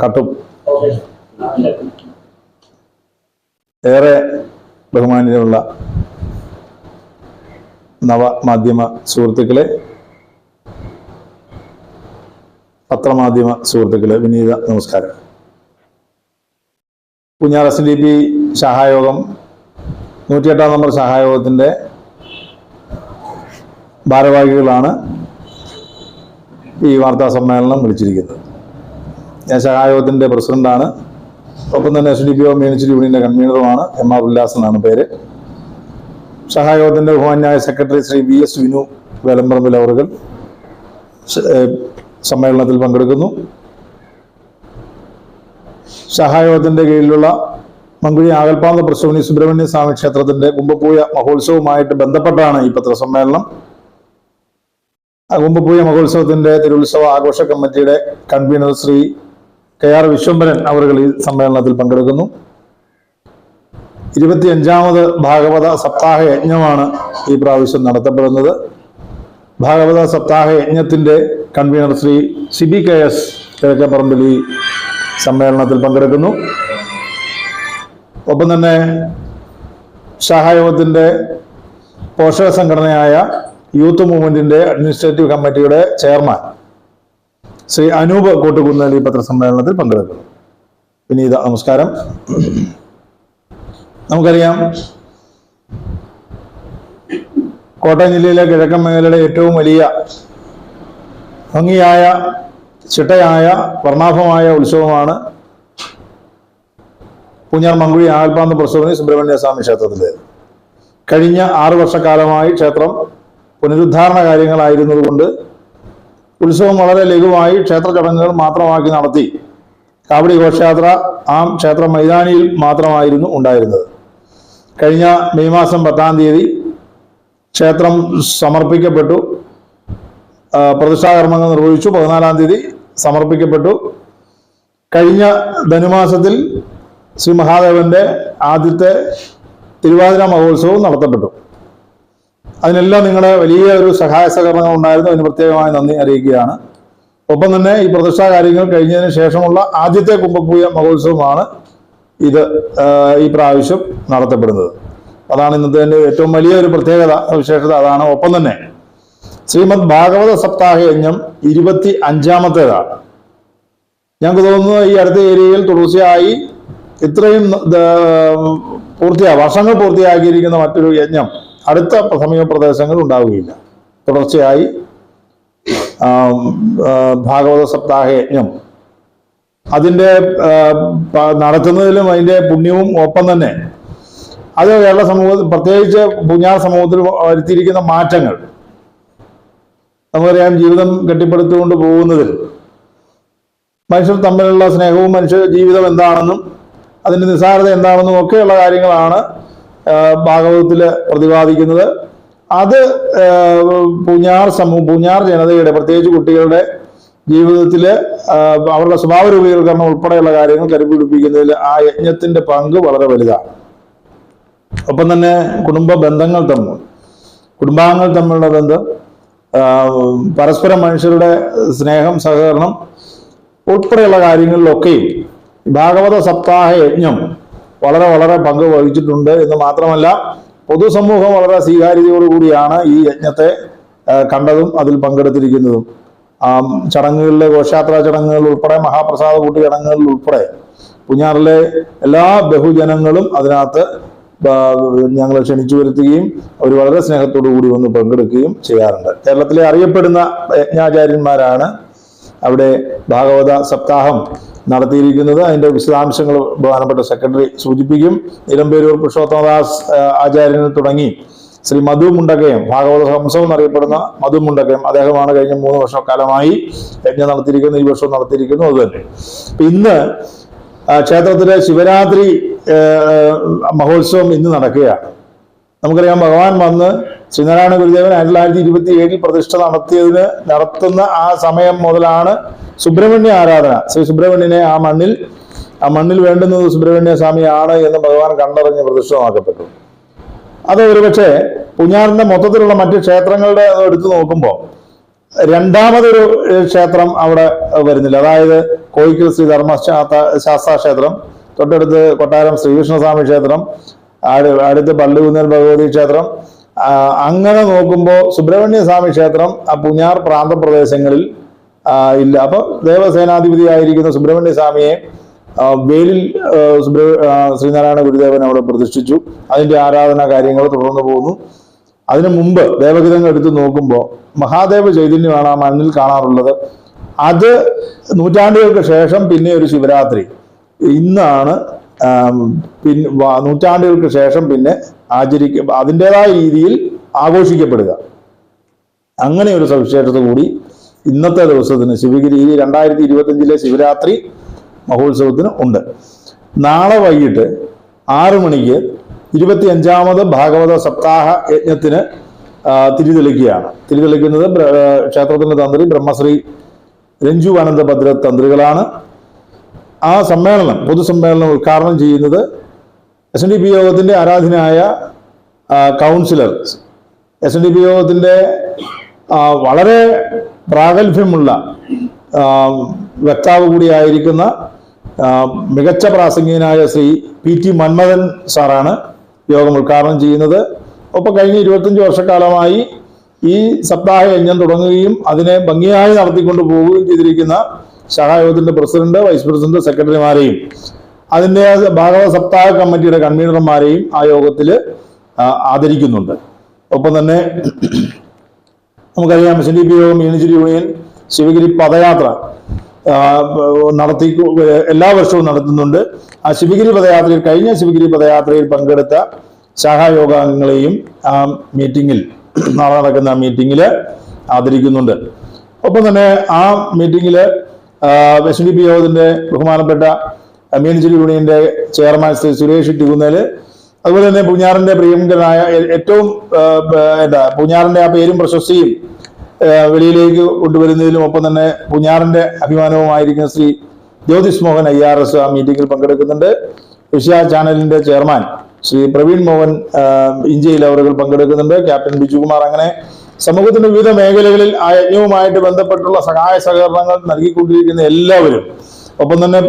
കട്ടും ഏറെ ബഹുമാനിയുള്ള നവമാധ്യമ സുഹൃത്തുക്കളെ പത്രമാധ്യമ സുഹൃത്തുക്കളെ വിനീത നമസ്കാരം. കുഞ്ഞാർ എസ് ഡി പി സഹായോഗം നൂറ്റിയെട്ടാം നമ്പർ സഹായോഗത്തിന്റെ ഭാരവാഹികളാണ് ഈ വാർത്താ സമ്മേളനം വിളിച്ചിരിക്കുന്നത്. ഞാൻ സഹായോഗത്തിന്റെ പ്രസിഡന്റാണ്. ഒപ്പം തന്നെ S D P O municipal യൂണിയന്റെ കൺവീനറുമാണ് എം ആർ ഉല്ലാസ് എന്നാണ് പേര്. സഹായോഗത്തിന്റെ ബഹുമാന്യായ secretary Shri V S Vinu Velamparambil അവറുകൾ സമ്മേളനത്തിൽ പങ്കെടുക്കുന്നു. സഹായോഗത്തിന്റെ കീഴിലുള്ള മങ്കുഴി ആകൽപ്പാന്ത പ്രശ്നി സുബ്രഹ്മണ്യ സ്വാമി ക്ഷേത്രത്തിന്റെ കുംഭപൂയ മഹോത്സവവുമായിട്ട് ബന്ധപ്പെട്ടാണ് ഈ പത്രസമ്മേളനം. ആ കുംഭപൂയ മഹോത്സവത്തിന്റെ തിരുത്സവ ആഘോഷ കമ്മിറ്റിയുടെ convener Shri K R Viswambharan അവർകൾ ഈ സമ്മേളനത്തിൽ പങ്കെടുക്കുന്നു. ഇരുപത്തിയഞ്ചാമത് ഭാഗവത സപ്താഹ യജ്ഞമാണ് ഈ പ്രാവശ്യം നടത്തപ്പെടുന്നത്. ഭാഗവത സപ്താഹ യജ്ഞത്തിന്റെ convener Shri Siby K S Kizhakkeparambil ഈ സമ്മേളനത്തിൽ പങ്കെടുക്കുന്നു. ഒപ്പം തന്നെ സഹായോഗത്തിന്റെ പോഷക സംഘടനയായ യൂത്ത് മൂവ്മെന്റിന്റെ അഡ്മിനിസ്ട്രേറ്റീവ് കമ്മിറ്റിയുടെ ചെയർമാൻ ശ്രീ അനൂപ് കോട്ടുകുന്നൽ ഈ പത്രസമ്മേളനത്തിൽ പങ്കെടുക്കുന്നു. വിനീത നമസ്കാരം. നമുക്കറിയാം കോട്ടയം ജില്ലയിലെ കിഴക്കൻ മേഖലയുടെ ഏറ്റവും വലിയ ഭംഗിയായ ചിട്ടയായ വർണാഭമായ ഉത്സവമാണ് പൂഞ്ഞാർ മങ്കുഴി ആൽപ്പാന്ത പ്രസവനി സുബ്രഹ്മണ്യ സ്വാമി ക്ഷേത്രത്തിലെ. കഴിഞ്ഞ ആറു വർഷക്കാലമായി ക്ഷേത്രം പുനരുദ്ധാരണ കാര്യങ്ങളായിരുന്നതുകൊണ്ട് ഉത്സവം വളരെ ലഘുവായി ക്ഷേത്ര ചടങ്ങുകൾ മാത്രമാക്കി നടത്തി. കാവടി ഘോഷയാത്ര ആ ക്ഷേത്ര മൈതാനിയിൽ മാത്രമായിരുന്നു ഉണ്ടായിരുന്നത്. കഴിഞ്ഞ മെയ് മാസം പത്താം തീയതി ക്ഷേത്രം സമർപ്പിക്കപ്പെട്ടു. പ്രതിഷ്ഠാകർമ്മങ്ങൾ നിർവഹിച്ചു. പതിനാലാം തീയതി സമർപ്പിക്കപ്പെട്ടു. കഴിഞ്ഞ ധനുമാസത്തിൽ ശ്രീ മഹാദേവന്റെ ആദ്യത്തെ തിരുവാതിര മഹോത്സവം നടത്തപ്പെട്ടു. അതിനെല്ലാം നിങ്ങളെ വലിയ ഒരു സഹായ സഹകരണങ്ങൾ ഉണ്ടായിരുന്നു. അതിന് പ്രത്യേകമായി നന്ദി അറിയിക്കുകയാണ്. ഒപ്പം തന്നെ ഈ പ്രതിഷ്ഠാ കാര്യങ്ങൾ കഴിഞ്ഞതിന് ശേഷമുള്ള ആദ്യത്തെ കുംഭപൂജ മഹോത്സവമാണ് ഇത് ഈ പ്രാവശ്യം നടത്തപ്പെടുന്നത്. അതാണ് ഇന്നത്തെ ഏറ്റവും വലിയ ഒരു പ്രത്യേകത വിശേഷത. അതാണ് ഒപ്പം തന്നെ ശ്രീമദ് ഭാഗവത സപ്താഹ യജ്ഞം ഇരുപത്തി അഞ്ചാമത്തേതാണ് ഞങ്ങൾക്ക് തോന്നുന്നു ഈ അടുത്ത ഏരിയയിൽ തുടർച്ചയായി ഇത്രയും പൂർത്തിയാ വർഷങ്ങൾ പൂർത്തിയാക്കിയിരിക്കുന്ന മറ്റൊരു യജ്ഞം അടുത്ത സമീപ പ്രദേശങ്ങൾ ഉണ്ടാവുകയില്ല. തുടർച്ചയായി ഭാഗവത സപ്താഹ യജ്ഞം അതിന്റെ നടത്തുന്നതിലും അതിന്റെ പുണ്യവും ഒപ്പം തന്നെ. അത് കേരള സമൂഹത്തിൽ പ്രത്യേകിച്ച് പുഞ്ഞാർ സമൂഹത്തിൽ വരുത്തിയിരിക്കുന്ന മാറ്റങ്ങൾ. നമുക്കറിയാം ജീവിതം കെട്ടിപ്പടുത്തുകൊണ്ട് പോകുന്നതിൽ. മനുഷ്യർ തമ്മിലുള്ള സ്നേഹവും മനുഷ്യ ജീവിതം എന്താണെന്നും അതിന്റെ നിസ്സാരത എന്താണെന്നും ഒക്കെയുള്ള കാര്യങ്ങളാണ് ഭാഗവതത്തിൽ പ്രതിപാദിക്കുന്നത്. അത് പൂഞ്ഞാർ സമൂഹം പൂഞ്ഞാർ ജനതയുടെ പ്രത്യേകിച്ച് കുട്ടികളുടെ ജീവിതത്തിൽ അവരുടെ സ്വഭാവ രൂപീകരണം ഉൾപ്പെടെയുള്ള കാര്യങ്ങൾ കരുപിടിപ്പിക്കുന്നതിൽ ആ യജ്ഞത്തിന്റെ പങ്ക് വളരെ വലുതാണ്. ഒപ്പം തന്നെ കുടുംബ ബന്ധങ്ങൾ തമ്മിൽ കുടുംബാംഗങ്ങൾ തമ്മിലുള്ള ബന്ധം പരസ്പര മനുഷ്യരുടെ സ്നേഹം സഹകരണം ഉൾപ്പെടെയുള്ള കാര്യങ്ങളിലൊക്കെയും ഭാഗവത സപ്താഹ യജ്ഞം വളരെ വളരെ പങ്ക് വഹിച്ചിട്ടുണ്ട് എന്ന് മാത്രമല്ല പൊതുസമൂഹം വളരെ സ്വീകാര്യതയോടുകൂടിയാണ് ഈ യജ്ഞത്തെ കണ്ടതും അതിൽ പങ്കെടുത്തിരിക്കുന്നതും. ആ ചടങ്ങുകളിലെ ഘോഷയാത്രാ ചടങ്ങുകൾ ഉൾപ്പെടെ മഹാപ്രസാദ കൂട്ടി ചടങ്ങുകളിൽ ഉൾപ്പെടെ പുഞ്ഞാറിലെ എല്ലാ ബഹുജനങ്ങളും അതിനകത്ത് ഞങ്ങളെ ക്ഷണിച്ചു വരുത്തുകയും അവർ വളരെ സ്നേഹത്തോടു കൂടി വന്ന് പങ്കെടുക്കുകയും ചെയ്യാറുണ്ട്. കേരളത്തിലെ അറിയപ്പെടുന്ന യജ്ഞാചാര്യന്മാരാണ് അവിടെ ഭാഗവത സപ്താഹം നടത്തിയിരിക്കുന്നത്. അതിന്റെ വിശദാംശങ്ങൾ ബഹുമാനപ്പെട്ട സെക്രട്ടറി സൂചിപ്പിക്കും. നിലമ്പേരൂർ പുരുഷോത്തമദാസ് ആചാര്യനെ തുടങ്ങി. ശ്രീ മധു മുണ്ടക്കയം ഭാഗവത ഹംസം എന്നറിയപ്പെടുന്ന മധു മുണ്ടക്കയം അദ്ദേഹമാണ് കഴിഞ്ഞ മൂന്ന് വർഷക്കാലമായി യജ്ഞം നടത്തിയിരിക്കുന്നത് ഈ വർഷം നടത്തിയിരിക്കുന്നു അതുതന്നെ ഇന്ന് ക്ഷേത്രത്തിലെ ശിവരാത്രി മഹോത്സവം ഇന്ന് നടക്കുകയാണ്. നമുക്കറിയാം ഭഗവാൻ വന്ന് ശ്രീനാരായണ ഗുരുദേവൻ ആയിരത്തി തൊള്ളായിരത്തി ഇരുപത്തി ഏഴിൽ പ്രതിഷ്ഠ നടത്തിയതിന് നടത്തുന്ന ആ സമയം മുതലാണ് സുബ്രഹ്മണ്യ ആരാധന. ശ്രീ സുബ്രഹ്മണ്യനെ ആ മണ്ണിൽ ആ മണ്ണിൽ വേണ്ടുന്നത് സുബ്രഹ്മണ്യ സ്വാമി സ്വാമിയാണ് എന്ന് ഭഗവാൻ കണ്ടറിഞ്ഞ് പ്രതിഷ്ഠമാക്കപ്പെട്ടു അത് ഒരുപക്ഷെ പുഞ്ഞാറിന്റെ മൊത്തത്തിലുള്ള മറ്റു ക്ഷേത്രങ്ങളുടെ എടുത്തു നോക്കുമ്പോൾ രണ്ടാമതൊരു ക്ഷേത്രം അവിടെ വരുന്നില്ല. അതായത് കോയിക്കൽ ശ്രീ ധർമ്മശാസ്ത്ര ശാസ്താ ക്ഷേത്രം തൊട്ടടുത്ത് കൊട്ടാരം ശ്രീകൃഷ്ണസ്വാമി ക്ഷേത്രം അടുത്ത് പള്ളികുന്നൽ ഭഗവതി ക്ഷേത്രം. അങ്ങനെ നോക്കുമ്പോൾ സുബ്രഹ്മണ്യ സ്വാമി ക്ഷേത്രം ആ പുഞ്ഞാർ പ്രാന്തപ്രദേശങ്ങളിൽ ഇല്ല. അപ്പൊ ദേവസേനാധിപതിയായിരിക്കുന്ന സുബ്രഹ്മണ്യ സ്വാമിയെ വേലിൽ സുബ്ര ശ്രീനാരായണ ഗുരുദേവൻ അവിടെ പ്രതിഷ്ഠിച്ചു. അതിന്റെ ആരാധന കാര്യങ്ങൾ തുടർന്നു പോകുന്നു. അതിനു മുമ്പ് ദേവഗീതങ്ങൾ എടുത്തു നോക്കുമ്പോൾ മഹാദേവ ചൈതന്യമാണ് ആ മണ്ണിൽ കാണാറുള്ളത്. അത് നൂറ്റാണ്ടുകൾക്ക് ശേഷം പിന്നെ ഒരു ശിവരാത്രി. ഇന്നാണ് പിന്നെ നൂറ്റാണ്ടുകൾക്ക് ശേഷം പിന്നെ ആചരിക്ക അതിന്റെതായ രീതിയിൽ ആഘോഷിക്കപ്പെടുക. അങ്ങനെ ഒരു സവിശേഷത കൂടി ഇന്നത്തെ ദിവസത്തിന് ശിവഗിരി ഈ രണ്ടായിരത്തി ഇരുപത്തഞ്ചിലെ ശിവരാത്രി മഹോത്സവത്തിന് ഉണ്ട്. നാളെ വൈകിട്ട് ആറു മണിക്ക് ഇരുപത്തി അഞ്ചാമത് ഭാഗവത സപ്താഹ യജ്ഞത്തിന് തിരിതെളിക്കുകയാണ്. തിരിതെളിക്കുന്നത് ക്ഷേത്രത്തിന്റെ തന്ത്രി ബ്രഹ്മശ്രീ രഞ്ജു ആനന്ദഭദ്ര തന്ത്രികളാണ്. ആ സമ്മേളനം പൊതുസമ്മേളനം ഉദ്ഘാടനം ചെയ്യുന്നത് എസ് എൻ ഡി പി യോഗത്തിന്റെ ആരാധനായ councillor. S N D P യോഗത്തിന്റെ വളരെ പ്രാഗൽഭ്യമുള്ള വക്താവ് കൂടിയായിരിക്കുന്ന മികച്ച പ്രാസംഗികനായ ശ്രീ പി ടി മന്മഥൻ സാറാണ് യോഗം ഉദ്ഘാടനം ചെയ്യുന്നത്. ഒപ്പം കഴിഞ്ഞ ഇരുപത്തഞ്ച് വർഷക്കാലമായി ഈ സപ്താഹ യജ്ഞം തുടങ്ങുകയും അതിനെ ഭംഗിയായി നടത്തിക്കൊണ്ട് പോവുകയും ചെയ്തിരിക്കുന്ന സഹായോഗത്തിന്റെ പ്രസിഡന്റ് വൈസ് പ്രസിഡന്റ് സെക്രട്ടറിമാരെയും അതിന്റെ ഭാഗവ സപ്താഹ കമ്മിറ്റിയുടെ കൺവീനർമാരെയും ആ യോഗത്തിൽ ആദരിക്കുന്നുണ്ട്. ഒപ്പം തന്നെ നമുക്കറിയാം S D P Yogam unit union Sivagiri പദയാത്ര നടത്തി എല്ലാ വർഷവും നടത്തുന്നുണ്ട്. ആ ശിവഗിരി പദയാത്രയിൽ കഴിഞ്ഞ ശിവഗിരി പദയാത്രയിൽ പങ്കെടുത്ത ശാഖായോഗാംഗങ്ങളെയും ആ മീറ്റിങ്ങിൽ നാളെ നടക്കുന്ന മീറ്റിങ്ങിൽ ആദരിക്കുന്നുണ്ട്. ഒപ്പം തന്നെ ആ മീറ്റിങ്ങിൽ എസ് ഡി പി യോഗത്തിന്റെ ബഹുമാനപ്പെട്ട മീനച്ചിരി യൂണിയന്റെ ചെയർമാൻ ശ്രീ സുരേഷ് ടികുന്നേൽ അതുപോലെ തന്നെ പൂഞ്ഞാറിന്റെ പ്രിയങ്കരനായ ഏറ്റവും എന്താ പൂഞ്ഞാറിന്റെ ആ പേരും പ്രശസ്തിയും വെളിയിലേക്ക് കൊണ്ടുവരുന്നതിലും ഒപ്പം തന്നെ പൂഞ്ഞാറിന്റെ അഭിമാനവുമായിരിക്കുന്ന Shri Jyothish Mohan I R S ആ മീറ്റിംഗിൽ പങ്കെടുക്കുന്നുണ്ട്. ഏഷ്യ ചാനലിന്റെ ചെയർമാൻ ശ്രീ പ്രവീൺ മോഹൻ ഇഞ്ചയിൽ അവറുകൾ പങ്കെടുക്കുന്നുണ്ട്. ക്യാപ്റ്റൻ ബിജുകുമാർ അങ്ങനെ സമൂഹത്തിന്റെ വിവിധ മേഖലകളിൽ ആ യജ്ഞവുമായിട്ട് ബന്ധപ്പെട്ടുള്ള സഹായ സഹകരണങ്ങൾ നൽകിക്കൊണ്ടിരിക്കുന്ന എല്ലാവരും ഒപ്പം തന്നെ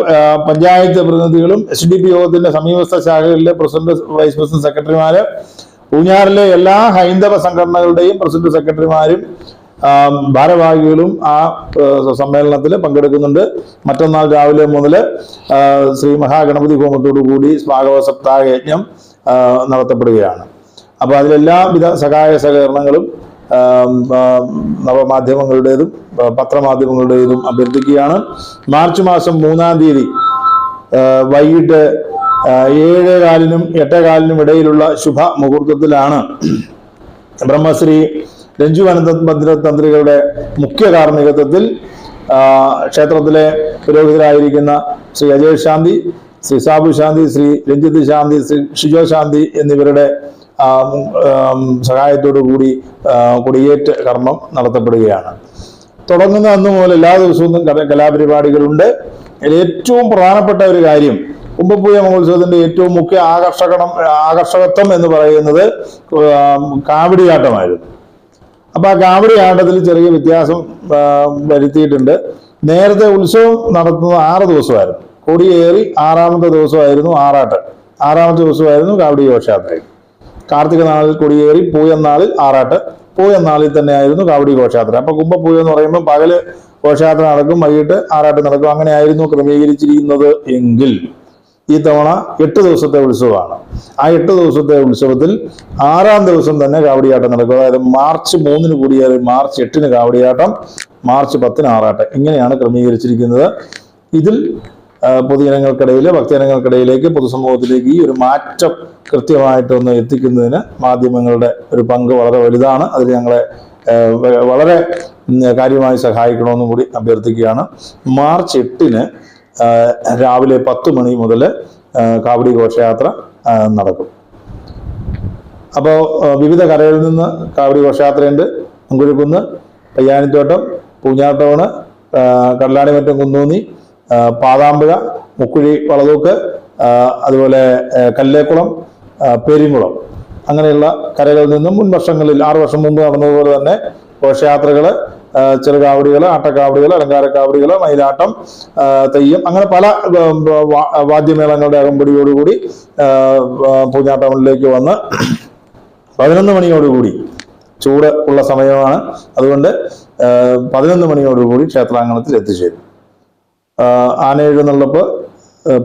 പഞ്ചായത്ത് പ്രതിനിധികളും എസ് ഡി പി യോഗത്തിന്റെ സമീപസ്ഥ ശാഖകളിലെ പ്രസിഡന്റ് വൈസ് പ്രസിഡന്റ് സെക്രട്ടറിമാര് പൂഞ്ഞാറിലെ എല്ലാ ഹൈന്ദവ സംഘടനകളുടെയും പ്രസിഡന്റ് സെക്രട്ടറിമാരും ഭാരവാഹികളും ആ സമ്മേളനത്തിൽ പങ്കെടുക്കുന്നുണ്ട്. മറ്റന്നാൾ രാവിലെ മുതൽ ശ്രീ മഹാഗണപതി ഹോമത്തോടു കൂടി സ്വാഗത സപ്താഹ യജ്ഞം നടത്തപ്പെടുകയാണ്. അപ്പോൾ അതിലെല്ലാവിധ സഹായ സഹകരണങ്ങളും നവമാധ്യമങ്ങളുടേതും പത്രമാധ്യമങ്ങളുടേതും അഭ്യർത്ഥിക്കുകയാണ്. മാർച്ച് മാസം മൂന്നാം തീയതി വൈകിട്ട് ഏഴ് കാലിനും എട്ടേ കാലിനും ഇടയിലുള്ള ശുഭ മുഹൂർത്തത്തിലാണ് ബ്രഹ്മശ്രീ രഞ്ജു അനന്ത തന്ത്രികളുടെ മുഖ്യ കാർമ്മികത്വത്തിൽ ക്ഷേത്രത്തിലെ പുരോഹിതരായിരിക്കുന്ന ശ്രീ അജയ് ശാന്തി ശ്രീ സാബു ശാന്തി ശ്രീ രഞ്ജിത് ശാന്തി ശ്രീ ഷിജോ ശാന്തി എന്നിവരുടെ സഹായത്തോടു കൂടി കുടിയേറ്റ കർമ്മം നടത്തപ്പെടുകയാണ്. തുടങ്ങുന്ന അന്ന് മുതൽ എല്ലാ ദിവസവും കല- കലാപരിപാടികളുണ്ട്. ഏറ്റവും പ്രധാനപ്പെട്ട ഒരു കാര്യം കുമ്പപ്പൂയ മഹോത്സവത്തിന്റെ ഏറ്റവും മുഖ്യ ആകർഷകണം ആകർഷകത്വം എന്ന് പറയുന്നത് കാവടിയാട്ടമായിരുന്നു. അപ്പൊ ആ കാവടി ആട്ടത്തിൽ ചെറിയ വ്യത്യാസം വരുത്തിയിട്ടുണ്ട്. നേരത്തെ ഉത്സവം നടത്തുന്നത് ആറ് ദിവസമായിരുന്നു. കൊടിയേറി ആറാമത്തെ ദിവസമായിരുന്നു ആറാട്ട്. ആറാമത്തെ ദിവസമായിരുന്നു കാവടി ഘോഷയാത്ര കാർത്തിക നാളിൽ കൊടിയേറി പൂയന്നാളിൽ ആറാട്ട്. പൂയന്നാളിൽ തന്നെയായിരുന്നു കാവടി ഘോഷയാത്ര. അപ്പൊ കുംഭപ്പൂയ എന്ന് പറയുമ്പോൾ പകൽ ഘോഷയാത്ര നടക്കും വൈകിട്ട് ആറാട്ട് നടക്കും. അങ്ങനെയായിരുന്നു ക്രമീകരിച്ചിരിക്കുന്നത് എങ്കിൽ ഈ തവണ എട്ട് ദിവസത്തെ ഉത്സവമാണ്. ആ എട്ട് ദിവസത്തെ ഉത്സവത്തിൽ ആറാം ദിവസം തന്നെ കാവടിയാട്ടം നടക്കും. അതായത് മാർച്ച് മൂന്നിന് കൂടിയേറി മാർച്ച് എട്ടിന് കാവടിയാട്ടം മാർച്ച് പത്തിന് ആറാട്ടം. ഇങ്ങനെയാണ് ക്രമീകരിച്ചിരിക്കുന്നത്. ഇതിൽ പൊതുജനങ്ങൾക്കിടയിൽ ഭക്തജനങ്ങൾക്കിടയിലേക്ക് പൊതുസമൂഹത്തിലേക്ക് ഈ ഒരു മാറ്റം കൃത്യമായിട്ടൊന്ന് എത്തിക്കുന്നതിന് മാധ്യമങ്ങളുടെ ഒരു പങ്ക് വളരെ വലുതാണ്. അതിൽ ഞങ്ങളെ വളരെ കാര്യമായി സഹായിക്കണമെന്നും കൂടി അഭ്യർത്ഥിക്കുകയാണ്. മാർച്ച് എട്ടിന് രാവിലെ പത്ത് മണി മുതൽ കാവടി ഘോഷയാത്ര നടക്കും. അപ്പോൾ വിവിധ കരകളിൽ നിന്ന് കാവടി ഘോഷയാത്രയുണ്ട്. അങ്കുഴിക്കുന്ന് പയ്യാനിത്തോട്ടം പൂഞ്ഞാട്ടോണ് ആ, കടലാടിമറ്റം കുന്നൂന്നി പാതാമ്പുഴ മുക്കുഴി വളതൂക്ക് അതുപോലെ കല്ലേക്കുളം പെരിങ്കുളം അങ്ങനെയുള്ള കരകളിൽ നിന്നും മുൻ വർഷങ്ങളിൽ ആറ് വർഷം മുമ്പ് നടന്നതുപോലെ തന്നെ ഘോഷയാത്രകൾ ചെറുകാവടികൾ ആട്ടക്കാവടികൾ അലങ്കാരക്കാവടികൾ മയിലാട്ടം തെയ്യം അങ്ങനെ പല വാദ്യമേളങ്ങളുടെ അകമ്പടിയോടുകൂടി പൂഞ്ഞാട്ടമണിലേക്ക് വന്ന് പതിനൊന്ന് മണിയോടുകൂടി ചൂട് ഉള്ള സമയമാണ്. അതുകൊണ്ട് പതിനൊന്ന് മണിയോടുകൂടി ക്ഷേത്രാങ്കണത്തിൽ എത്തിച്ചേരും. ആ, ആന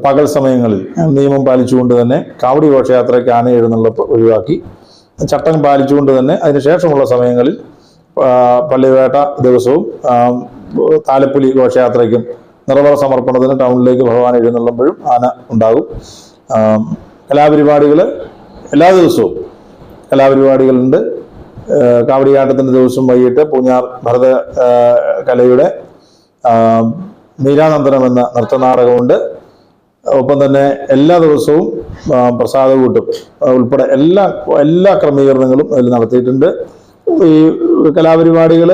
പകൽ സമയങ്ങളിൽ നിയമം പാലിച്ചുകൊണ്ട് തന്നെ കാവടി ഘോഷയാത്രയ്ക്ക് ആന എഴുന്നള്ളപ്പ് ഒഴിവാക്കി. ചട്ടം പാലിച്ചുകൊണ്ട് തന്നെ അതിനുശേഷമുള്ള സമയങ്ങളിൽ പള്ളിവേട്ട ദിവസവും താലപ്പുലി ഘോഷയാത്രയ്ക്കും നിറവറ സമർപ്പണത്തിന് ടൗണിലേക്ക് ഭഗവാൻ എഴുന്നള്ളുമ്പോഴും ആന ഉണ്ടാകും. കലാപരിപാടികൾ എല്ലാ ദിവസവും കലാപരിപാടികളുണ്ട്. കാവടിയാട്ടത്തിന്റെ ദിവസം വൈകിട്ട് പൂഞ്ഞാർ ഭരത കലയുടെ ആ, എന്ന നൃത്തനാടകമുണ്ട്. ഒപ്പം തന്നെ എല്ലാ ദിവസവും പ്രസാദ പ്രസാദകൂട്ടും ഉൾപ്പെടെ എല്ലാ എല്ലാ ക്രമീകരണങ്ങളും അതിൽ നടത്തിയിട്ടുണ്ട്. ഈ കലാപരിപാടികൾ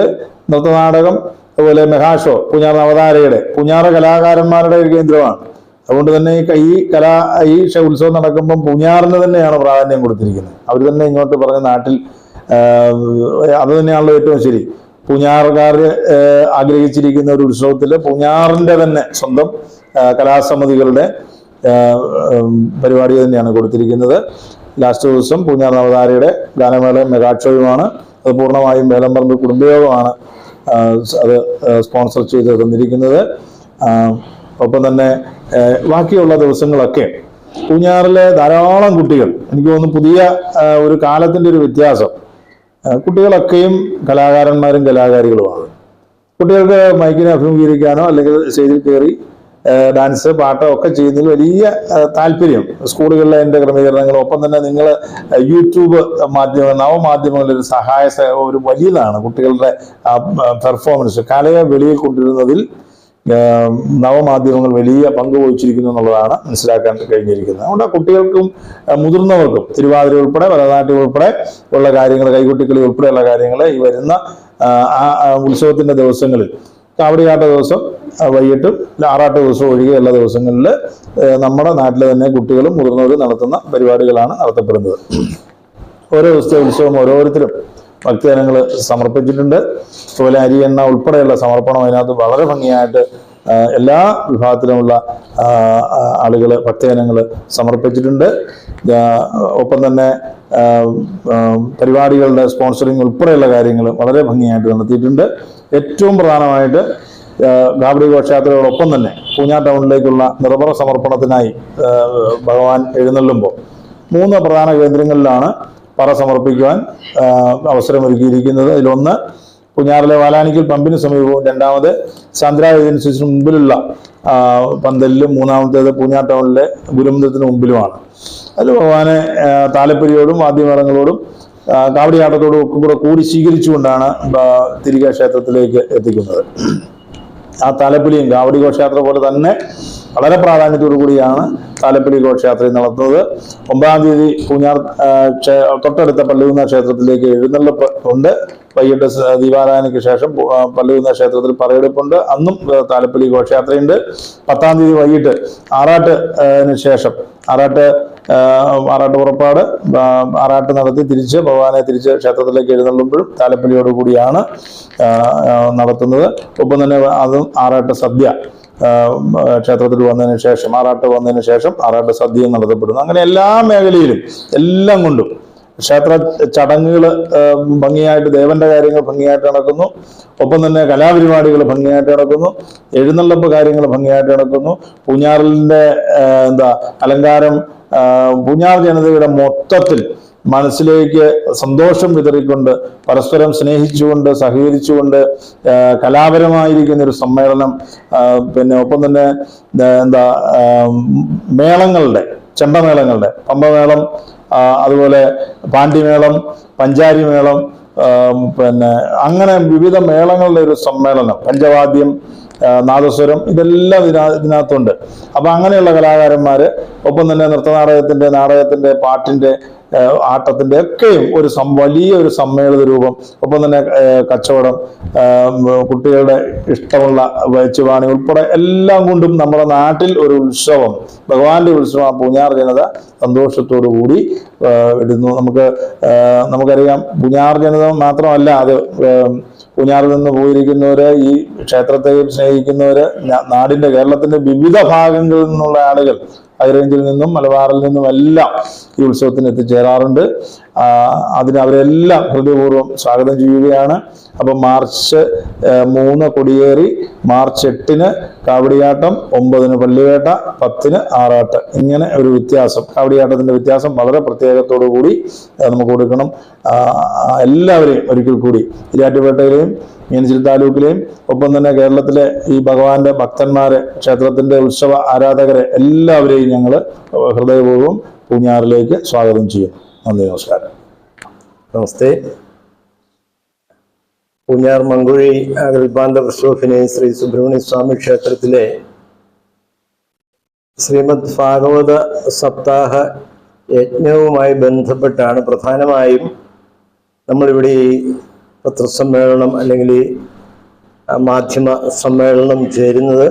നൃത്തനാടകം അതുപോലെ മെഹാഷോ പൂഞ്ഞാർ അവതാരയുടെ പൂഞ്ഞാറ കലാകാരന്മാരുടെ ഒരു കേന്ദ്രമാണ്. അതുകൊണ്ട് തന്നെ ഈ കലാ ഈ ഉത്സവം നടക്കുമ്പം പൂഞ്ഞാറിന് തന്നെയാണ് പ്രാധാന്യം കൊടുത്തിരിക്കുന്നത്. അവർ തന്നെ ഇങ്ങോട്ട് പറഞ്ഞ നാട്ടിൽ അത് തന്നെയാണല്ലോ ഏറ്റവും ശരി. പൂഞ്ഞാറുകാർ ആഗ്രഹിച്ചിരിക്കുന്ന ഒരു ഉത്സവത്തിൽ പൂഞ്ഞാറിന്റെ തന്നെ സ്വന്തം കലാസമിതികളുടെ പരിപാടി തന്നെയാണ് കൊടുത്തിരിക്കുന്നത്. ലാസ്റ്റ് ദിവസം പൂഞ്ഞാർ നവതാരയുടെ ഗാനമേളയും മെഗാക്ഷോയുമാണ് അത് പൂർണമായും വേലമ്പറമ്പ് കുടുംബയോഗമാണ് അത് സ്പോൺസർ ചെയ്ത് തന്നിരിക്കുന്നത്. ഒപ്പം തന്നെ ബാക്കിയുള്ള ദിവസങ്ങളൊക്കെ പൂഞ്ഞാറിലെ ധാരാളം കുട്ടികൾ എനിക്ക് തോന്നുന്നു പുതിയ ഒരു കാലത്തിന്റെ ഒരു വ്യത്യാസം കുട്ടികളൊക്കെയും കലാകാരന്മാരും കലാകാരികളുമാണ്. കുട്ടികൾക്ക് മൈക്കിനെ അഭിമുഖീകരിക്കാനോ അല്ലെങ്കിൽ സ്റ്റേജിൽ കയറി ഡാൻസ് പാട്ടോ ഒക്കെ ചെയ്യുന്നതിൽ വലിയ താല്പര്യം. സ്കൂളുകളിലെ അതിന്റെ ക്രമീകരണങ്ങളും ഒപ്പം തന്നെ നിങ്ങൾ യൂട്യൂബ് മാധ്യമ നവമാധ്യമങ്ങളുടെ ഒരു സഹായ ഒരു വലിയതാണ് കുട്ടികളുടെ പെർഫോമൻസ് കലയെ വെളിയിൽ കൊണ്ടുവരുന്നതിൽ ആ, നവമാധ്യമങ്ങൾ വലിയ പങ്ക് വഹിച്ചിരിക്കുന്നു എന്നുള്ളതാണ് മനസ്സിലാക്കാൻ കഴിഞ്ഞിരിക്കുന്നത്. അതുകൊണ്ട് കുട്ടികൾക്കും മുതിർന്നവർക്കും തിരുവാതിര ഉൾപ്പെടെ ഭരതനാട്യം ഉൾപ്പെടെ ഉള്ള കാര്യങ്ങൾ കൈകൊട്ടിക്കളി ഉൾപ്പെടെയുള്ള കാര്യങ്ങൾ ഈ വരുന്ന ഉത്സവത്തിന്റെ ദിവസങ്ങളിൽ കാവടിയാട്ട ദിവസം വൈകിട്ടും ആറാട്ട് ദിവസം ഒഴികെ എല്ലാ ദിവസങ്ങളിൽ നമ്മുടെ നാട്ടിലെ തന്നെ കുട്ടികളും മുതിർന്നവരും നടത്തുന്ന പരിപാടികളാണ് നടത്തപ്പെടുന്നത്. ഓരോ ദിവസത്തെ ഉത്സവം ഓരോരുത്തരും ഭക്തജനങ്ങൾ സമർപ്പിച്ചിട്ടുണ്ട്. അതുപോലെ അരി എണ്ണ ഉൾപ്പെടെയുള്ള സമർപ്പണം അതിനകത്ത് വളരെ ഭംഗിയായിട്ട് എല്ലാ വിഭാഗത്തിലുമുള്ള ആളുകൾ ഭക്തജനങ്ങൾ സമർപ്പിച്ചിട്ടുണ്ട്. ഒപ്പം തന്നെ പരിപാടികളുടെ സ്പോൺസറിങ് ഉൾപ്പെടെയുള്ള കാര്യങ്ങൾ വളരെ ഭംഗിയായിട്ട് നടത്തിയിട്ടുണ്ട്. ഏറ്റവും പ്രധാനമായിട്ട് ഗാബറി ഘോഷയാത്രയോടൊപ്പം തന്നെ പൂഞ്ഞ ടൗണിലേക്കുള്ള നിർഭറ സമർപ്പണത്തിനായി ഭഗവാൻ എഴുന്നള്ളുമ്പോൾ മൂന്ന് പ്രധാന കേന്ദ്രങ്ങളിലാണ് പറ സമർപ്പിക്കുവാൻ അവസരമൊരുക്കിയിരിക്കുന്നത്. അതിലൊന്ന് കുഞ്ഞാറിലെ വാലാനിക്കൽ പമ്പിന് സമീപവും രണ്ടാമത് ചന്ദ്ര ഏജൻസീസിന് മുമ്പിലുള്ള പന്തലിലും മൂന്നാമത്തേത് പൂഞ്ഞാർ ടൗണിലെ ഗുരുമന്ദിരത്തിന് മുമ്പിലുമാണ്. അതിൽ ഭഗവാനെ താലപ്പൊലിയോടും വാദ്യമേളങ്ങളോടും കാവടിയാട്ടത്തോടും ഒക്കെ കൂടെ കൂടി സ്വീകരിച്ചുകൊണ്ടാണ് തിരികെ ക്ഷേത്രത്തിലേക്ക് എത്തിക്കുന്നത്. ആ താലപ്പൊലിയും കാവടി ഘോഷയാത്ര പോലെ തന്നെ വളരെ പ്രാധാന്യത്തോടു കൂടിയാണ് താലപ്പൊലി ഘോഷയാത്ര നടത്തുന്നത്. ഒമ്പതാം തീയതി പൂഞ്ഞാർ തൊട്ടടുത്ത പള്ളികുന്ന ക്ഷേത്രത്തിലേക്ക് എഴുന്നള്ളിപ്പ് ഉണ്ട്. വൈകിട്ട് ദീപാരാധനയ്ക്ക് ശേഷം പള്ളികുന്ന ക്ഷേത്രത്തിൽ പറയെടുപ്പുണ്ട് അന്നും താലപ്പിടി ഘോഷയാത്രയുണ്ട് പത്താം തീയതി വൈകിട്ട് ആറാട്ട് ശേഷം ആറാട്ട് ആറാട്ട് പുറപ്പാട് ആറാട്ട് നടത്തി തിരിച്ച് ഭഗവാനെ തിരിച്ച് ക്ഷേത്രത്തിലേക്ക് എഴുന്നള്ളുമ്പോഴും ആ, നടത്തുന്നത്. ഒപ്പം തന്നെ അതും ആറാട്ട് സദ്യ. ക്ഷേത്രത്തിൽ വന്നതിന് ശേഷം ആറാട്ട് വന്നതിന് ശേഷം ആറാട്ട് സദ്യയും നടത്തപ്പെടുന്നു. അങ്ങനെ എല്ലാ മേഖലയിലും എല്ലാം കൊണ്ടും ക്ഷേത്ര ചടങ്ങുകൾ ഭംഗിയായിട്ട് ദേവന്റെ കാര്യങ്ങൾ ഭംഗിയായിട്ട് നടക്കുന്നു. ഒപ്പം തന്നെ കലാപരിപാടികൾ ഭംഗിയായിട്ട് നടക്കുന്നു. എഴുന്നള്ളപ്പ് കാര്യങ്ങൾ ഭംഗിയായിട്ട് നടക്കുന്നു. പൂഞ്ഞാറിന്റെ എന്താ അലങ്കാരം പൂഞ്ഞാർ ജനതയുടെ മൊത്തത്തിൽ മനസ്സിലേക്ക് സന്തോഷം വിതറിക്കൊണ്ട് പരസ്പരം സ്നേഹിച്ചുകൊണ്ട് സഹകരിച്ചുകൊണ്ട് കലാപരമായിരിക്കുന്ന ഒരു സമ്മേളനം പിന്നെ ഒപ്പം തന്നെ എന്താ മേളങ്ങളുടെ ചെണ്ടമേളങ്ങളുടെ പമ്പമേളം അതുപോലെ പാണ്ടിമേളം പഞ്ചാരി മേളം പിന്നെ അങ്ങനെ വിവിധ മേളങ്ങളുടെ ഒരു സമ്മേളനം പഞ്ചവാദ്യം നാദസ്വരം ഇതെല്ലാം ഇതിനാ ഇതിനകത്തുണ്ട്. അപ്പൊ അങ്ങനെയുള്ള കലാകാരന്മാര് ഒപ്പം തന്നെ നൃത്തനാടകത്തിന്റെ നാടകത്തിന്റെ പാട്ടിന്റെ ആട്ടത്തിന്റെ ഒക്കെയും ഒരു സം വലിയ ഒരു സമ്മേളിത രൂപം. ഒപ്പം തന്നെ കച്ചവടം കുട്ടികളുടെ ഇഷ്ടമുള്ള വെച്ചുവാണി ഉൾപ്പെടെ എല്ലാം കൊണ്ടും നമ്മുടെ നാട്ടിൽ ഒരു ഉത്സവം ഭഗവാന്റെ ഉത്സവം ആ പൂഞ്ഞാർ ജനത സന്തോഷത്തോടു കൂടി ഇടുന്നു. നമുക്ക് നമുക്കറിയാം പൂഞ്ഞാർ ജനത മാത്രമല്ല അത് ആ, പൂഞ്ഞാറിൽ നിന്ന് പോയിരിക്കുന്നവര് ഈ ക്ഷേത്രത്തെ സ്നേഹിക്കുന്നവര് നാടിന്റെ കേരളത്തിന്റെ വിവിധ ഭാഗങ്ങളിൽ നിന്നുള്ള ആളുകൾ ഹൈറേഞ്ചിൽ നിന്നും മലബാറിൽ നിന്നും എല്ലാം ഈ ഉത്സവത്തിന് എത്തിച്ചേരാറുണ്ട് അതിന് അവരെല്ലാം ഹൃദയപൂർവം സ്വാഗതം ചെയ്യുകയാണ്. അപ്പം മാർച്ച് മൂന്ന് കൊടിയേറി മാർച്ച് എട്ടിന് കാവടിയാട്ടം ഒമ്പതിന് പള്ളിവേട്ട പത്തിന് ആറാട്ട്. ഇങ്ങനെ ഒരു വ്യത്യാസം. കാവടിയാട്ടത്തിന്റെ വ്യത്യാസം വളരെ പ്രത്യേകത്തോടു കൂടി നമുക്ക് കൊടുക്കണം. എല്ലാവരെയും ഒരിക്കൽ കൂടി. ഇരാറ്റുപേട്ടയിലെയും മീനച്ചിൽ താലൂക്കിലെയും ഒപ്പം തന്നെ കേരളത്തിലെ ഈ ഭഗവാന്റെ ഭക്തന്മാരെ ക്ഷേത്രത്തിന്റെ ഉത്സവ ആരാധകരെ എല്ലാവരെയും ഞങ്ങൾ ഹൃദയപൂർവം പൂഞ്ഞാറിലേക്ക് സ്വാഗതം ചെയ്യും. നന്ദി നമസ്കാരം. നമസ്തേ. പൂഞ്ഞാർ മങ്കുഴി അകൽപാന്ത പ്രശോഭിനെ ശ്രീ സുബ്രഹ്മണ്യ സ്വാമി ക്ഷേത്രത്തിലെ ശ്രീമദ് ഭാഗവത സപ്താഹ യജ്ഞവുമായി ബന്ധപ്പെട്ടാണ് പ്രധാനമായും നമ്മളിവിടെ പത്രസമ്മേളനം അല്ലെങ്കിൽ മാധ്യമ സമ്മേളനം ചേരുന്നത്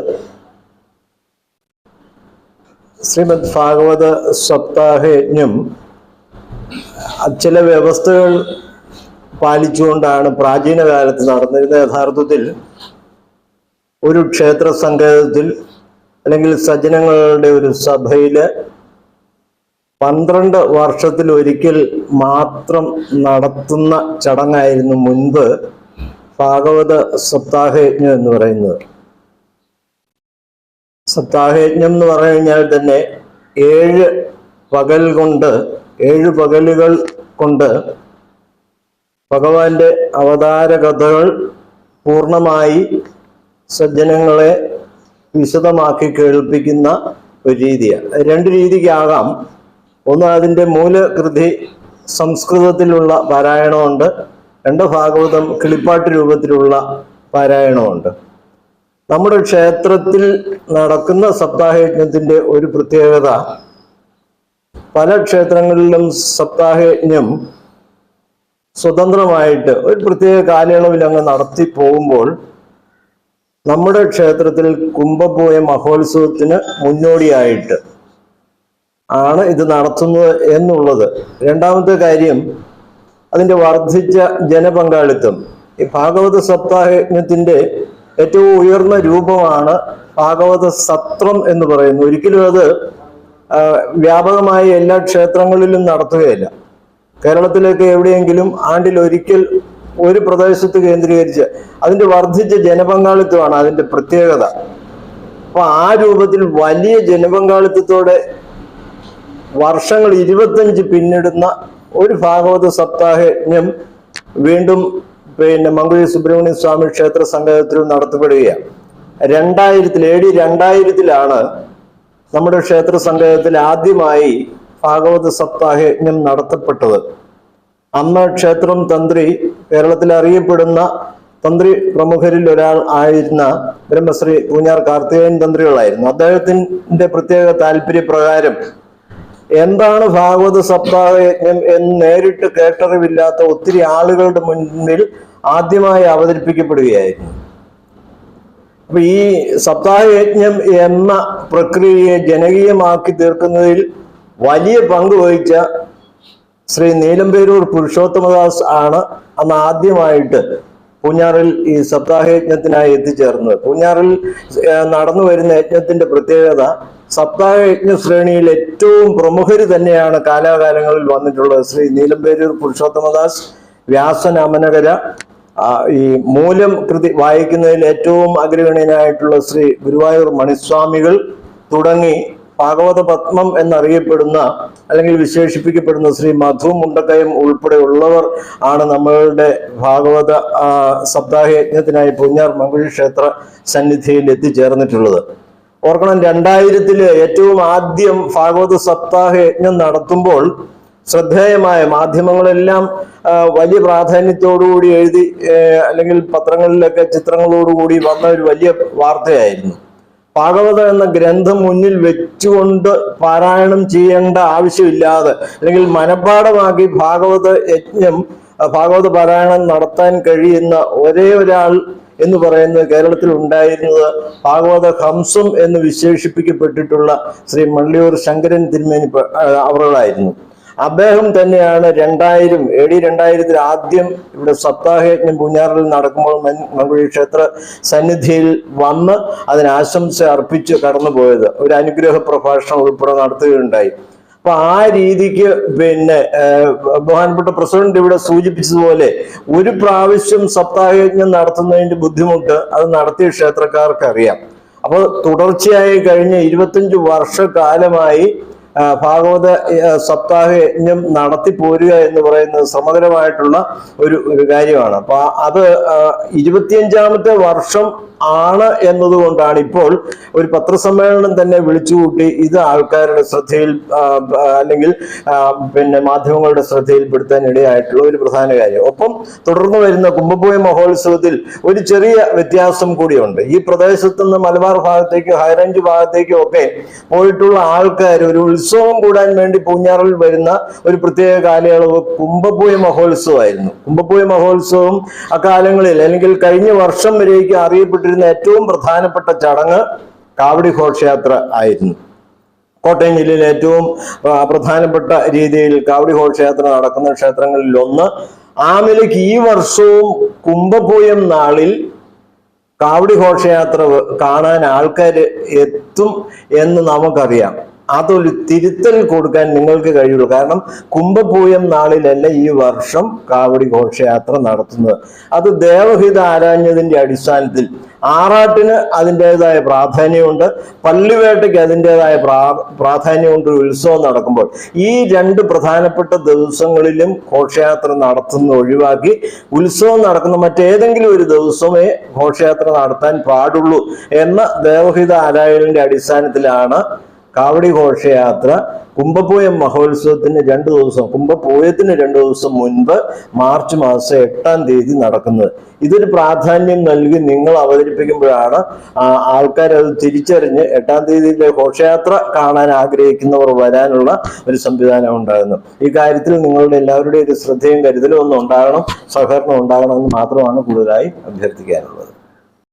ശ്രീമദ് ഭാഗവത സപ്താഹയജ്ഞം ചില വ്യവസ്ഥകൾ പാലിച്ചുകൊണ്ടാണ് പ്രാചീന കാലത്ത് നടന്നിരുന്ന യഥാർത്ഥത്തിൽ ഒരു ക്ഷേത്ര സങ്കേതത്തിൽ അല്ലെങ്കിൽ സജ്ജനങ്ങളുടെ ഒരു സഭയിൽ പന്ത്രണ്ട് വർഷത്തിൽ ഒരിക്കൽ മാത്രം നടത്തുന്ന ചടങ്ങായിരുന്നു മുൻപ് ഭാഗവത സപ്താഹയജ്ഞം എന്ന് പറയുന്നത്. സപ്താഹയജ്ഞം എന്ന് പറഞ്ഞു കഴിഞ്ഞാൽ തന്നെ ഏഴ് പകൽ കൊണ്ട് ഏഴ് പകലുകൾ കൊണ്ട് ഭഗവാന്റെ അവതാര കഥകൾ പൂർണമായി സജ്ജനങ്ങളെ വിശദമാക്കി കേൾപ്പിക്കുന്ന ഒരു രീതിയാണ് രണ്ട് രീതിക്കാകാം. ഒന്ന് അതിന്റെ മൂലകൃതി സംസ്കൃതത്തിലുള്ള പാരായണമുണ്ട്. രണ്ട് ഭാഗവതം കിളിപ്പാട്ട് രൂപത്തിലുള്ള പാരായണമുണ്ട്. നമ്മുടെ ക്ഷേത്രത്തിൽ നടക്കുന്ന സപ്താഹയജ്ഞത്തിന്റെ ഒരു പ്രത്യേകത പല ക്ഷേത്രങ്ങളിലും സപ്താഹയജ്ഞം സ്വതന്ത്രമായിട്ട് ഒരു പ്രത്യേക കാലയളവിൽ അങ്ങ് നടത്തി പോകുമ്പോൾ നമ്മുടെ ക്ഷേത്രത്തിൽ കുംഭപോയ മഹോത്സവത്തിന് മുന്നോടിയായിട്ട് ആണ് ഇത് നടത്തുന്നത് എന്നുള്ളത്. രണ്ടാമത്തെ കാര്യം അതിന്റെ വർദ്ധിച്ച ജനപങ്കാളിത്തം. ഈ ഭാഗവത സപ്താഹയജ്ഞത്തിന്റെ ഏറ്റവും ഉയർന്ന രൂപമാണ് ഭാഗവത സത്രം എന്ന് പറയുന്നത്. ഒരിക്കലും അത് വ്യാപകമായി എല്ലാ ക്ഷേത്രങ്ങളിലും നടത്തുകയില്ല. കേരളത്തിലേക്ക് എവിടെയെങ്കിലും ആണ്ടിൽ ഒരിക്കൽ ഒരു പ്രദേശത്ത് കേന്ദ്രീകരിച്ച് അതിന്റെ വർദ്ധിച്ച ജനപങ്കാളിത്തമാണ് അതിന്റെ പ്രത്യേകത. അപ്പൊ ആ രൂപത്തിൽ വലിയ ജനപങ്കാളിത്തത്തോടെ വർഷങ്ങൾ ഇരുപത്തഞ്ച് പിന്നിടുന്ന ഒരു ഭാഗവത സപ്താഹജ്ഞം വീണ്ടും പിന്നെ മങ്കുഴി സുബ്രഹ്മണ്യ സ്വാമി ക്ഷേത്ര സംഘത്തിൽ നടത്തപ്പെടുകയാണ്. രണ്ടായിരത്തിൽ എ ഡി രണ്ടായിരത്തിലാണ് നമ്മുടെ ക്ഷേത്ര സംഘത്തിൽ ആദ്യമായി ഭാഗവത സപ്താഹജ്ഞം നടത്തപ്പെട്ടത്. അന്ന് ക്ഷേത്രം തന്ത്രി കേരളത്തിൽ അറിയപ്പെടുന്ന തന്ത്രി പ്രമുഖരിൽ ഒരാൾ ആയിരുന്ന ബ്രഹ്മശ്രീ പൂഞ്ഞാർ കാർത്തികേയൻ തന്ത്രികളായിരുന്നു. അദ്ദേഹത്തിന്റെ പ്രത്യേക താല്പര്യപ്രകാരം എന്താണ് ഭാഗവത സപ്താഹയജ്ഞം എന്ന് നേരിട്ട് കേട്ടറിവില്ലാത്ത ഒത്തിരി ആളുകളുടെ മുന്നിൽ ആദ്യമായി അവതരിപ്പിക്കപ്പെടുകയായിരുന്നു. അപ്പൊ ഈ സപ്താഹയജ്ഞം എന്ന പ്രക്രിയയെ ജനകീയമാക്കി തീർക്കുന്നതിൽ വലിയ പങ്ക് വഹിച്ച ശ്രീ നീലമ്പേരൂർ പുരുഷോത്തമദാസ് ആണ് അന്ന് ആദ്യമായിട്ട് പൂഞ്ഞാറിൽ ഈ സപ്താഹയജ്ഞത്തിനായി എത്തിച്ചേർന്നത്. പൂഞ്ഞാറിൽ നടന്നു വരുന്ന യജ്ഞത്തിന്റെ പ്രത്യേകത സപ്താഹയജ്ഞ ശ്രേണിയിൽ ഏറ്റവും പ്രമുഖർ തന്നെയാണ് കാലാകാലങ്ങളിൽ വന്നിട്ടുള്ളത്. ശ്രീ നീലമ്പേരൂർ പുരുഷോത്തമദാസ് വ്യാസൻ അമനകര ഈ മൂലം കൃതി വായിക്കുന്നതിൽ ഏറ്റവും അഗ്രഗണ്യനായിട്ടുള്ള ശ്രീ ഗുരുവായൂർ മണിസ്വാമികൾ തുടങ്ങി ഭാഗവത പത്മം എന്നറിയപ്പെടുന്ന അല്ലെങ്കിൽ വിശേഷിപ്പിക്കപ്പെടുന്ന ശ്രീ മധു മുണ്ടക്കയം ഉൾപ്പെടെ ഉള്ളവർ ആണ് നമ്മളുടെ ഭാഗവത സപ്താഹയജ്ഞത്തിനായി പൂഞ്ഞാർ മംഗുഴി ക്ഷേത്ര സന്നിധിയിൽ എത്തിച്ചേർന്നിട്ടുള്ളത്. ഓർക്കണം രണ്ടായിരത്തിൽ ഏറ്റവും ആദ്യം ഭാഗവത സപ്താഹ യജ്ഞം നടത്തുമ്പോൾ ശ്രദ്ധേയമായ മാധ്യമങ്ങളെല്ലാം വലിയ പ്രാധാന്യത്തോടുകൂടി എഴുതി അല്ലെങ്കിൽ പത്രങ്ങളിലൊക്കെ ചിത്രങ്ങളോടുകൂടി വന്ന ഒരു വലിയ വാർത്തയായിരുന്നു. ഭാഗവതം എന്ന ഗ്രന്ഥം മുന്നിൽ വെച്ചുകൊണ്ട് പാരായണം ചെയ്യേണ്ട ആവശ്യമില്ലാതെ അല്ലെങ്കിൽ മനഃപ്പാടമാക്കി ഭാഗവത യജ്ഞം ഭാഗവത പാരായണം നടത്താൻ കഴിയുന്ന ഒരേ ഒരാൾ എന്ന് പറയുന്നത് കേരളത്തിൽ ഉണ്ടായിരുന്നത് ഭാഗവത ഹംസം എന്ന് വിശേഷിപ്പിക്കപ്പെട്ടിട്ടുള്ള ശ്രീ മള്ളിയൂർ ശങ്കരൻ തിരുമേനി ആയിരുന്നു അദ്ദേഹം തന്നെയാണ് രണ്ടായിരം എ ഡി രണ്ടായിരത്തിൽ ആദ്യം ഇവിടെ സപ്താഹയജ്ഞം പൂഞ്ഞാറിൽ നടക്കുമ്പോൾ മംഗുഴി ക്ഷേത്ര സന്നിധിയിൽ വന്ന് അതിന് ആശംസ അർപ്പിച്ച് കടന്നുപോയത്. ഒരു അനുഗ്രഹ പ്രഭാഷണം ഉൾപ്പെടെ നടത്തുകയുണ്ടായി. അപ്പൊ ആ രീതിക്ക് പിന്നെ ബഹുമാനപ്പെട്ട പ്രസിഡന്റ് ഇവിടെ സൂചിപ്പിച്ചതുപോലെ ഒരു പ്രാവശ്യം സപ്താഹയജ്ഞം നടത്തുന്നതിന്റെ ബുദ്ധിമുട്ട് അത് നടത്തിയ ക്ഷേത്രക്കാർക്ക് അറിയാം അപ്പോൾ തുടർച്ചയായി കഴിഞ്ഞ ഇരുപത്തഞ്ച് വർഷക്കാലമായി ഭാഗവത സപ്താഹ യജ്ഞം നടത്തി പോരുക എന്ന് പറയുന്നത് ശ്രമകരമായിട്ടുള്ള ഒരു ഒരു കാര്യമാണ്. അപ്പൊ അത് ഇരുപത്തിയഞ്ചാമത്തെ വർഷം ആണ് എന്നതുകൊണ്ടാണ് ഇപ്പോൾ ഒരു പത്രസമ്മേളനം തന്നെ വിളിച്ചുകൂട്ടി ഇത് ആൾക്കാരുടെ ശ്രദ്ധയിൽ അല്ലെങ്കിൽ പിന്നെ മാധ്യമങ്ങളുടെ ശ്രദ്ധയിൽപ്പെടുത്താൻ ഇടയായിട്ടുള്ള ഒരു പ്രധാന കാര്യം. ഒപ്പം തുടർന്ന് വരുന്ന കുംഭപൂയ മഹോത്സവത്തിൽ ഒരു ചെറിയ വ്യത്യാസം കൂടിയുണ്ട്. ഈ പ്രദേശത്ത് നിന്ന് മലബാർ ഭാഗത്തേക്ക് ഹൈറേഞ്ച് ഭാഗത്തേക്കും ഒക്കെ പോയിട്ടുള്ള ആൾക്കാർ ഒരു ഉത്സവം കൂടാൻ വേണ്ടി പൂഞ്ഞാറിൽ വരുന്ന ഒരു പ്രത്യേക കാലയളവ് കുംഭപൂയ മഹോത്സവമായിരുന്നു. കുംഭപൂയ മഹോത്സവം അക്കാലങ്ങളിൽ അല്ലെങ്കിൽ കഴിഞ്ഞ വർഷം വരേക്ക് അറിയപ്പെട്ടിരുന്ന ഏറ്റവും പ്രധാനപ്പെട്ട ചടങ്ങ് കാവടി ഘോഷയാത്ര ആയിരുന്നു. കോട്ടയം ജില്ലയിൽ ഏറ്റവും പ്രധാനപ്പെട്ട രീതിയിൽ കാവടി ഘോഷയാത്ര നടക്കുന്ന ക്ഷേത്രങ്ങളിൽ ഒന്ന്. ആമിലേക്ക് ഈ വർഷവും കുംഭപൂയം നാളിൽ കാവടി ഘോഷയാത്ര കാണാൻ ആൾക്കാർ എത്തും എന്ന് നമുക്കറിയാം. അതൊരു തിരുത്തൽ കൊടുക്കാൻ നിങ്ങൾക്ക് കഴിയുള്ളൂ. കാരണം കുംഭപൂയം നാളിലല്ല ഈ വർഷം കാവടി ഘോഷയാത്ര നടത്തുന്നത്. അത് ദേവഹിത ആരാഞ്ഞതിന്റെ അടിസ്ഥാനത്തിൽ ആറാട്ടിന് അതിന്റെതായ പ്രാധാന്യമുണ്ട്. പള്ളിവേട്ടയ്ക്ക് അതിന്റെതായ പ്രാ പ്രാധാന്യമുണ്ട് ഒരു ഉത്സവം നടക്കുമ്പോൾ. ഈ രണ്ട് പ്രധാനപ്പെട്ട ദിവസങ്ങളിലും ഘോഷയാത്ര നടത്തുന്ന ഒഴിവാക്കി ഉത്സവം നടക്കുന്ന മറ്റേതെങ്കിലും ഒരു ദിവസമേ ഘോഷയാത്ര നടത്താൻ പാടുള്ളൂ എന്ന ദേവഹിത ആരായലിന്റെ അടിസ്ഥാനത്തിലാണ് കാവടി ഘോഷയാത്ര കുംഭപൂയം മഹോത്സവത്തിന് രണ്ട് ദിവസം കുംഭപൂയത്തിന് രണ്ട് ദിവസം മുൻപ് മാർച്ച് മാസം എട്ടാം തീയതി നടക്കുന്നത്. ഇതൊരു പ്രാധാന്യം നൽകി നിങ്ങൾ അവതരിപ്പിക്കുമ്പോഴാണ് ആൾക്കാർ അത് തിരിച്ചറിഞ്ഞ് എട്ടാം തീയതിയിലെ ഘോഷയാത്ര കാണാൻ ആഗ്രഹിക്കുന്നവർ വരാനുള്ള ഒരു സംവിധാനം ഉണ്ടാകുന്നു ഈ കാര്യത്തിൽ നിങ്ങളുടെ എല്ലാവരുടെയും ഒരു ശ്രദ്ധയും കരുതലും ഒന്നും ഉണ്ടാകണം സഹകരണം ഉണ്ടാകണം എന്ന് മാത്രമാണ് കൂടുതലായി അഭ്യർത്ഥിക്കാനുള്ളത്.